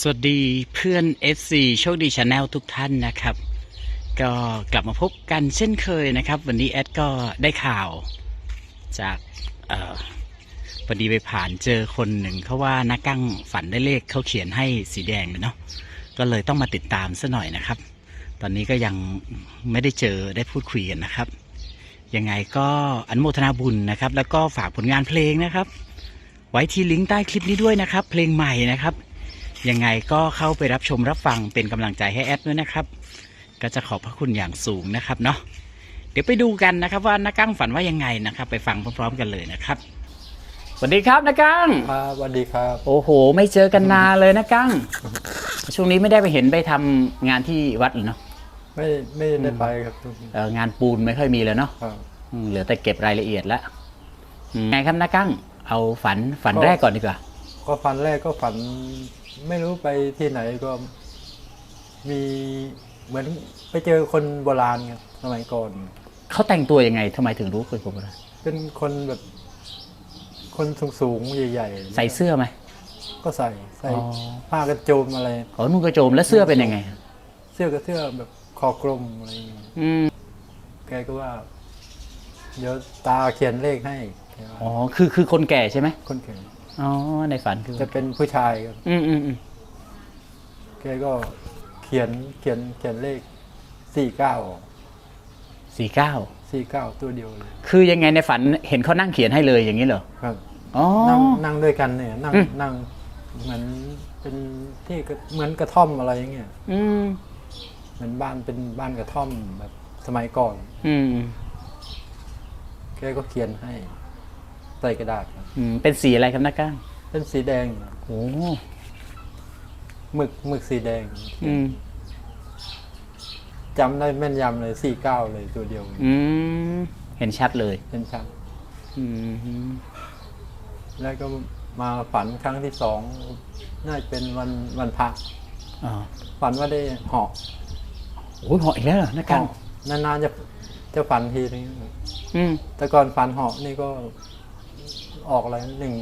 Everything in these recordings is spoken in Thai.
สวัสดีเพื่อน FC โชคดีชาแนลทุกท่านนะครับ ก็กลับมาพบกันเช่นเคยนะครับ วันนี้แอดก็ได้ข่าวจากออพอดีไปผ่านเจอคนหนึ่งเขาว่านักกั้งฝันได้เลขเขาเขียนให้สีแดงเลยเนาะก็เลยต้องมาติดตามซะหน่อยนะครับ ตอนนี้ก็ยังไม่ได้เจอได้พูดคุยกันนะครับยังไงก็อนุโมทนาบุญนะครับ แล้วก็ฝากผลงานเพลงนะครับ ไว้ที่ลิงก์ใต้คลิปนี้ด้วยนะครับ เพลงใหม่นะครับ ยังไงก็เข้าไปรับชมรับฟังเป็นกำลังใจให้แอดด้วยนะครับ ก็จะขอบพระคุณอย่างสูงนะครับเนาะเดี๋ยวไปดูกันนะครับว่านักกั้งฝันว่ายังไงนะครับ ไปฟังพร้อมๆกันเลยนะครับสวัสดีครับนักกั้งครับสวัสดีครับ โอ้โห ไม่เจอกันนานเลยนะกั้งช่วงนี้ไม่ได้ไปเห็นไปทำงานที่วัดเลยเนาะไม่ไม่ได้ไปครับเอ่องานปูนไม่ค่อยมีเลยเนาะครับ อืมเหลือแต่เก็บรายละเอียดแล้วอืมไงครับนักกั้ง เอาฝันฝันแรกก่อนดีกว่า ก็ฝันแรกก็ฝัน ไม่รู้ไปที่ไหนก็มีเหมือนไปเจอคนโบราณครับสมัยก่อน เขาแต่งตัวยังไงทำไมถึงรู้คนโบราณเป็นคนแบบ คนสูงๆใหญ่ๆใส่เสื้อไหมก็ใส่ใส่อ๋อผ้ากระโจมอะไรอ๋อนุ่งกระโจมแล้วเสื้อเป็นยังไง เสื้อก็เสื้อแบบคอกลมอะไรอย่างเงี้ยอืมแกก็ว่า เดี๋ยวตาเขียนเลขให้แกว่าอ๋อคือคือคนแก่ใช่ไหมคนเขียน อ๋อในฝันคือจะเป็นผู้ชายครับอืมอืมอืมแกก็เขียนเขียนเขียนเลขสี่เก้าสี่เก้าสี่เก้าตัวเดียวเลย คือยังไงในฝันเห็นเขานั่งเขียนให้เลยอย่างนี้เหรอครับอ๋อนั่งนั่งด้วยกันเนี่ยนั่งอืมนั่งเหมือนเป็นที่กระเหมือนกระท่อมอะไรอย่างเงี้ยอืมเหมือนบ้านเป็นบ้านกระท่อมแบบสมัยก่อน อืมแกก็เขียนให้ ใส่กระดาษครับอืมเป็นสีอะไรครับนักก้างเป็นสีแดงโอ้หมึกหมึกสีแดงอืมจำได้แม่นยำเลยสี่เก้าเลยตัวเดียวอืมเห็นชัดเลย เป็นชัดอืมแล้วก็มาฝันครั้งที่สองน่าจะเป็นวันวันพระอ๋อฝันว่าได้เหาะโอ้ยเหาะอีกแล้วเหรอนักก้างเหาะนานๆจะจะฝันทีนึงอืมแต่ก่อนฝันเหาะนี่ก็ ออกอะไรหนึ่ง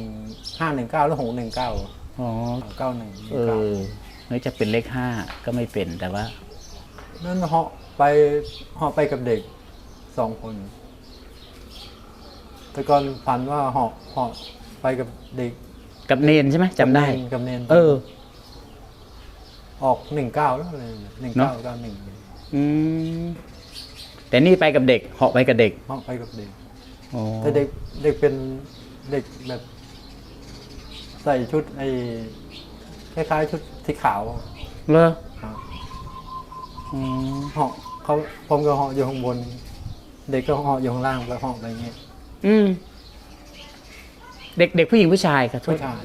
ห้าหนึ่งเก้าแล้วหกหนึ่งเก้าอ๋อเก้าหนึ่งเออไม่จะเป็นเลขห้าก็ไม่เป็นแต่ว่า นั่นเหาะไปเหาะไปกับเด็กสองคน แต่ก่อนฝันว่าเหาะเหาะไปกับเด็กกับเนนใช่ไหมจำได้ กับเนนเออ ออกหนึ่งเก้าแล้วเลยหนึ่งเนเก้าอะเก้าหนึ่งอืมแต่นี่ไปกับเด็กเหาะไปกับเด็ก เหาะไปกับเด็ก อ๋อแต่เด็กเด็กเป็นเด็กแบบ ใส่ชุดไอ้คล้ายๆชุดสีขาวเลอครับอ๋อเหาะเขาผมก็เหาะอยู่ข้างบน เด็กก็เหาะอยู่ข้างล่างแล้วเหาะไปอย่างเงี้ยอืม เด็กเด็กผู้หญิงผู้ชายครับผู้ชาย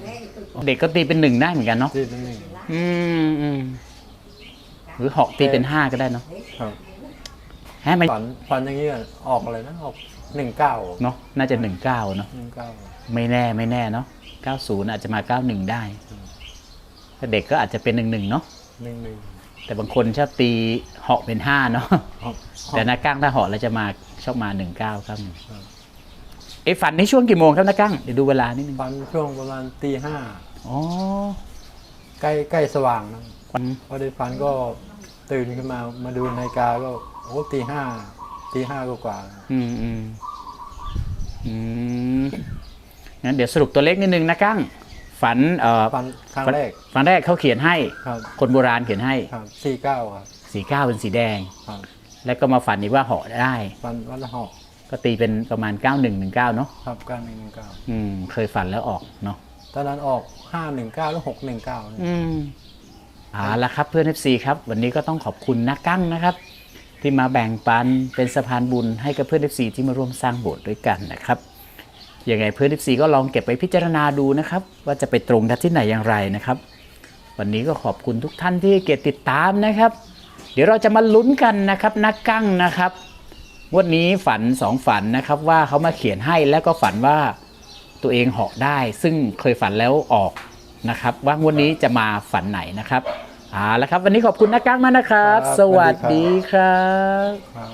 เด็กก็ตีเป็นหนึ่งได้เหมือนกันเนาะที่เป็นหนึ่งอืมอืมหรือเหาะตีเป็นห้าก็ได้เนาะครับ ฮะมันฝันฝันอย่างเงี้ยออกอะไรนะออก หนึ่งเก้าเนาะน่าจะหนึ่งเก้าเนาะหนึ่งเก้าไม่แน่ไม่แน่เนาะเก้าศูนย์อาจจะมาเก้าหนึ่งได้อืมถ้าเด็กก็อาจจะเป็นหนึ่งหนึ่งเนาะหนึ่งหนึ่งแต่บางคนชอบตีเหาะเป็นห้าเนาะเหาะแต่นักกั้งถ้าเหาะแล้วจะมาชอบมาหนึ่งเก้าครับครับไอ้ฝันในช่วงกี่โมงครับนักกั้งเดี๋ยวดูเวลานิดนึงฝันช่วงประมาณตีห้าอ๋อใกล้ใกล้สว่างนะวันพอได้ฝันก็ตื่นขึ้นมามาดูนาฬิกาก็โอ้ตีห้า ตีห้ากว่าๆอืมอืมอืมงั้นเดี๋ยวสรุปตัวเลขนิดนึงนะกั้ง ฝันเอ่อฝันครั้งแรกฝันแรกเขาเขียนให้ ครับคนโบราณเขียนให้ครับสี่เก้าครับสีเก้าเป็นสีแดง ครับแล้วก็มาฝันอีกว่าเหาะได้ฝันวันละหอกก็ตีเป็นประมาณ 9119เนาะครับเก้าหนึ่งหนึ่งเก้าอืม เคยฝันแล้วออกเนาะ ตอนนั้นออกห้าหนึ่งเก้าแล้วหกหนึ่งเก้า อืมเอาละครับเพื่อน FC ครับ วันนี้ก็ต้องขอบคุณนักกั้งนะครับ ที่มาแบ่งปันเป็นสะพานบุญให้กับเพื่อน FC ที่มาร่วมสร้างโบสถ์ด้วยกันนะครับยังไงเพื่อน FC ก็ลองเก็บไปพิจารณาดูนะครับ ว่าจะไปตรงกันที่ไหนอย่างไรนะครับ วันนี้ก็ขอบคุณทุกท่านที่เกียรติดตามนะครับ เดี๋ยวเราจะมาลุ้นกันนะครับ นักกั้งนะครับงวันนี้ฝันสองฝันนะครับว่าเขามาเขียนให้แล้วก็ฝันว่าตัวเองเหาะได้ ซึ่งเคยฝันแล้วออกนะครับ ว่างวดนี้จะมาฝันไหนนะครับ เอาละครับ วันนี้ขอบคุณนักกั้งมากนะครับ สวัสดีครับครับ